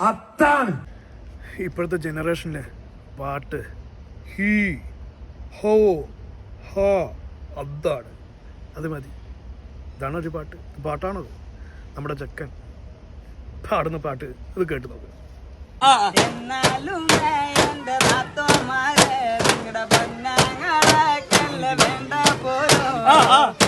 അത്താണ് ഇപ്പോഴത്തെ ജനറേഷനിലെ പാട്ട്. ഹീ ഹോ ഹോ അതാണ്. അത് മതി. ഇതാണ് ഒരു പാട്ട്. പാട്ടാണത് നമ്മുടെ ചെക്കൻ. പാടുന്ന പാട്ട്. അത് കേട്ട് നോക്കുക എന്നാലും ആ വേണ്ട പോരോ.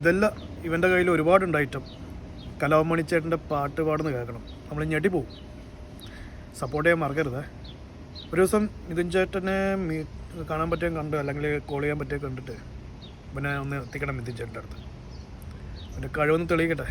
ഇതെല്ലാം ഇവന്റെ കയ്യിൽ ഒരുപാടുണ്ട് ഐറ്റം കലാമണി ചേട്ടന്റെ പാട്ട് പാടുന്ന കേൾക്കണം. നമ്മൾ ഞെട്ടിപ്പോവും സപ്പോർട്ട് ചെയ്യാൻ മറക്കരുത്. ഒരു ദിവസം മിഥുൻ ചേട്ടനെ കാണാൻ പറ്റിയ കണ്ട് അല്ലെങ്കിൽ കോൾ ചെയ്യാൻ പറ്റിയ കണ്ടിട്ട്. പിന്നെ ഒന്ന് എത്തിക്കണം മിഥുൻ ചേട്ടന്റെ അടുത്ത്. അവന്റെ കഴിവൊന്ന് തെളിയിക്കട്ടെ.